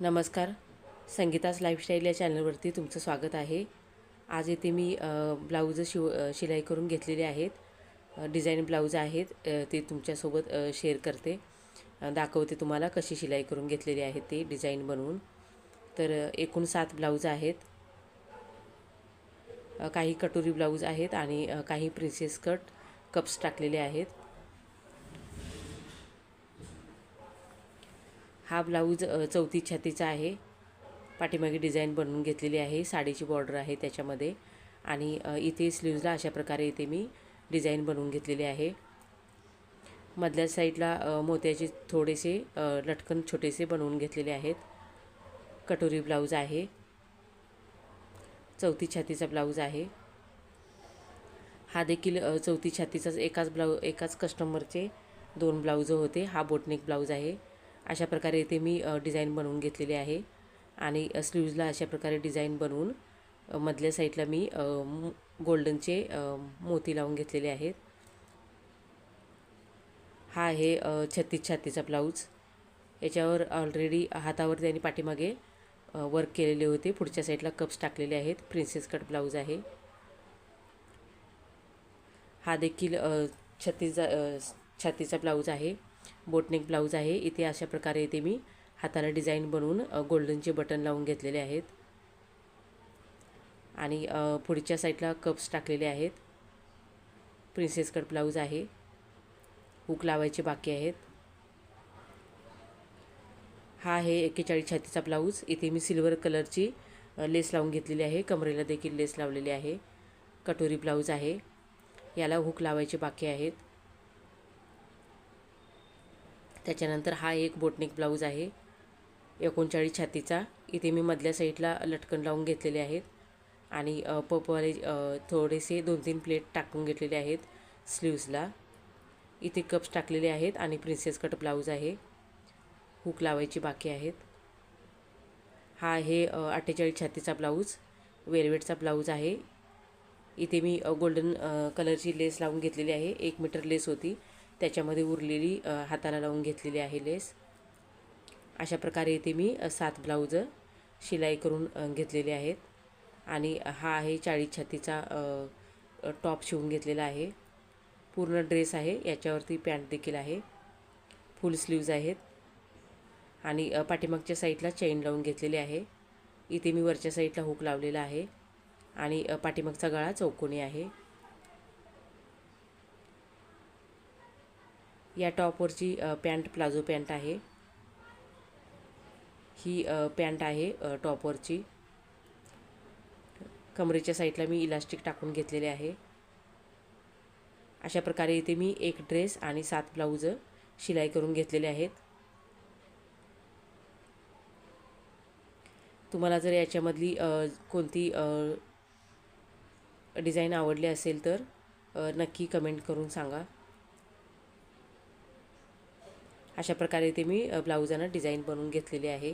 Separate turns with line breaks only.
नमस्कार. संगीतास लाईफस्टाईल या चॅनलवरती तुमचं स्वागत आहे. आज येथे मी ब्लाऊज शिव शिलाई करून घेतलेले आहेत. डिझाईन ब्लाऊज आहेत. ते तुमच्यासोबत शेअर करते. दाखवते तुम्हाला कशी शिलाई करून घेतलेली आहे ते डिझाईन बनवून. तर एकूण सात ब्लाऊज आहेत. काही कटोरी ब्लाऊज आहेत आणि काही प्रिन्सेस कट कप्स टाकलेले आहेत. हा ब्लाऊज चौथी छातीचा आहे. पाठीमागे डिझाईन बनवून घेतलेली आहे. साडीची बॉर्डर आहे त्याच्यामध्ये. आणि इथे स्लीव्जला अशा प्रकारे इथे मी डिझाईन बनवून घेतलेली आहे. मधल्या साईडला मोत्याचे थोडेसे लटकन छोटेसे बनवून घेतलेले आहेत. कटोरी ब्लाऊज आहे. चौथी छातीचा ब्लाऊज आहे. हा देखील चौथी छातीचाच एकाच ब्लाऊ एकाच कस्टमरचे दोन ब्लाऊज होते. हा बोटनेक ब्लाऊज आहे. अशा प्रकारे इथे मी डिझाईन बनवून घेतलेली आहे. आणि स्लीव्जला अशा प्रकारे डिझाईन बनवून मधल्या साईडला मी गोल्डनचे मोती लावून घेतलेले आहेत. हा आहे छत्तीस छातीचा ब्लाऊज याच्यावर ऑलरेडी हातावर त्यांनी पाठीमागे वर्क केलेले होते. पुढच्या साईडला कप्स टाकलेले आहेत. प्रिन्सेस कट ब्लाऊज आहे. हा देखील अ, छातीचा ब्लाऊज आहे. बोटनेक ब्लाऊज आहे. इथे अशा प्रकारे इथे मी हाताला डिझाईन बनवून गोल्डनचे बटन लावून घेतलेले आहेत. आणि पुढच्या साईडला कप्स टाकलेले आहेत. प्रिन्सेस कट ब्लाऊज आहे. हुक लावायचे बाकी आहेत. हा आहे एक्केचाळीस छातीचा ब्लाऊज. इथे मी सिल्वर कलरची लेस लावून घेतलेली आहे. कमरेला देखील लेस लावलेली आहे. कटोरी ब्लाऊज आहे. याला हुक लावायचे बाकी आहेत. त्याच्यानंतर हा एक बोटनेक ब्लाऊज आहे. एकोणचाळीस छातीचा. इथे मी मधल्या साईडला लटकन लावून घेतलेले आहेत. आणि पपवाले थोडेसे दोन तीन प्लेट टाकून घेतलेले आहेत स्लीव्जला इथे कप्स टाकलेले आहेत आणि प्रिन्सेस कट ब्लाऊज आहे. हुक लावायची बाकी आहेत. हा आहे अठ्ठेचाळीस छातीचा ब्लाऊज. वेलवेटचा ब्लाऊज आहे. इथे मी गोल्डन कलरची लेस लावून घेतलेली आहे. एक मीटर लेस होती. त्याच्यामध्ये उरलेली हाताला लावून घेतलेली आहे लेस. अशा प्रकारे इथे मी सात ब्लाऊज शिलाई करून घेतलेले आहेत. आणि हा आहे चाळीस छातीचा टॉप शिवून घेतलेला आहे. पूर्ण ड्रेस आहे याच्यावरती पॅन्ट देखील आहे. फुल स्लीव्ज आहेत. आणि पाठीमागच्या साईडला चेन लावून घेतलेली आहे. इथे मी वरच्या साईडला हुक लावलेला आहे. आणि पाठीमागचा गळा चौकोनी आहे. या टॉपवरची पॅन्ट प्लाझो पॅन्ट आहे. ही पॅन्ट आहे टॉपवरची. कमरेच्या साईडला मी इलास्टिक टाकून घेतलेले आहे. अशा प्रकारे इथे मी एक ड्रेस आणि सात ब्लाऊज शिलाई करून घेतलेले आहेत. तुम्हाला जर याच्यामधली कोणती डिझाईन आवडली असेल तर नक्की कमेंट करून सांगा. अशा प्रकारे ते मी ब्लाऊजांना डिझाईन बनवून घेतलेली आहे.